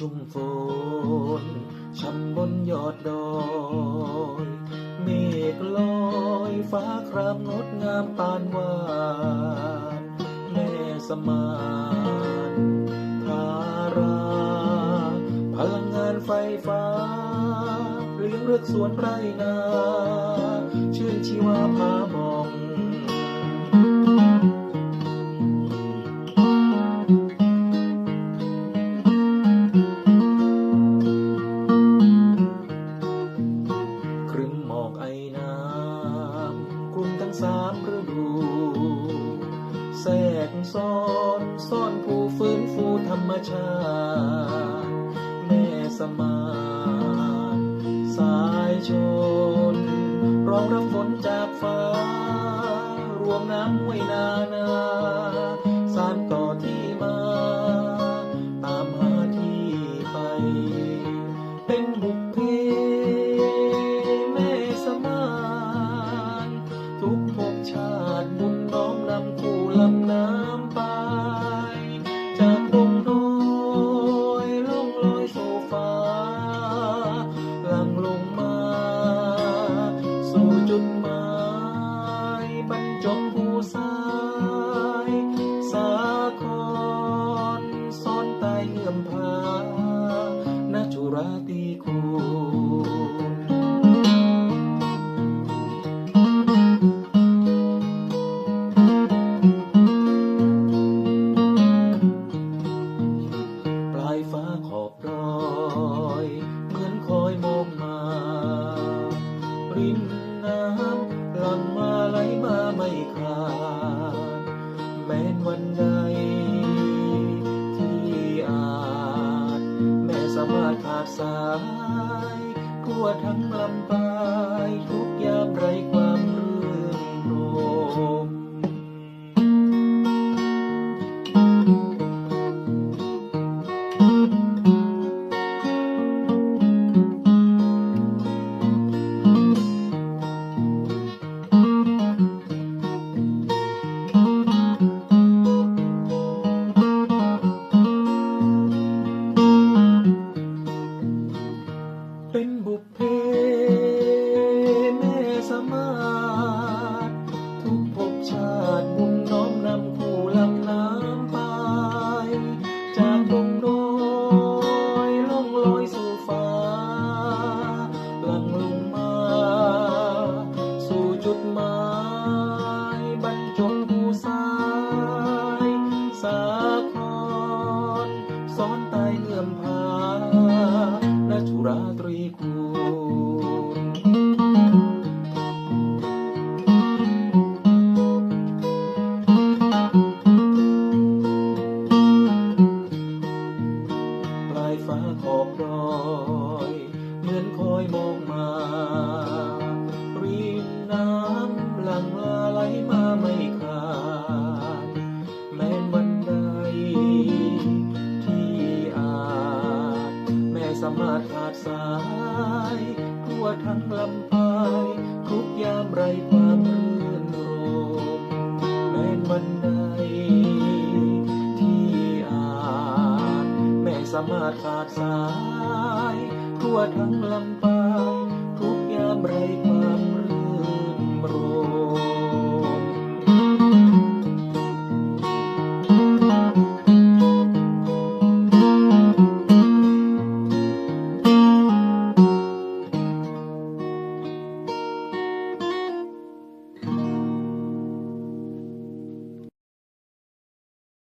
ช่ำบนยอดดอยเมฆลอยฟ้าครามงดงามปานวานแม่สมานทารา พลังงานไฟฟ้าเลี้ยงเลือกสวนไรนา สามฤดูแทรกซ้อนซ่อนผู้ฟื้นฟูธรรมชาติ แม่สมานสายชน รองรับฝนจากฟ้ารวมน้ำห้วยนานา นวันใด ที่อาจ แม่สามารถขาดสาย กลัวทั้งลำปายทุกยามไรกวา บุพเพแม่สมารทุกภพชาติบุญน้อมนำคู่ลำน้ำไป จากดงน้อยล่องลอยสู่ฟ้าหลังลงมา สู่จุดหมายบรรจบผู้สาย สาครซ้อนใตายายฟ้าขอบดอยเหมือนคอยมองมา ริมน้ำหลังลาไหลมาไม่ขาดแม้นวันใดที่อาจ แม่สามารถขาดสายทั่วทั้งลำพายทุกยามไรความรื่นรมแม้นวัน มาตรขาดสาย ทั่วทั้งลำปางทุกยามไร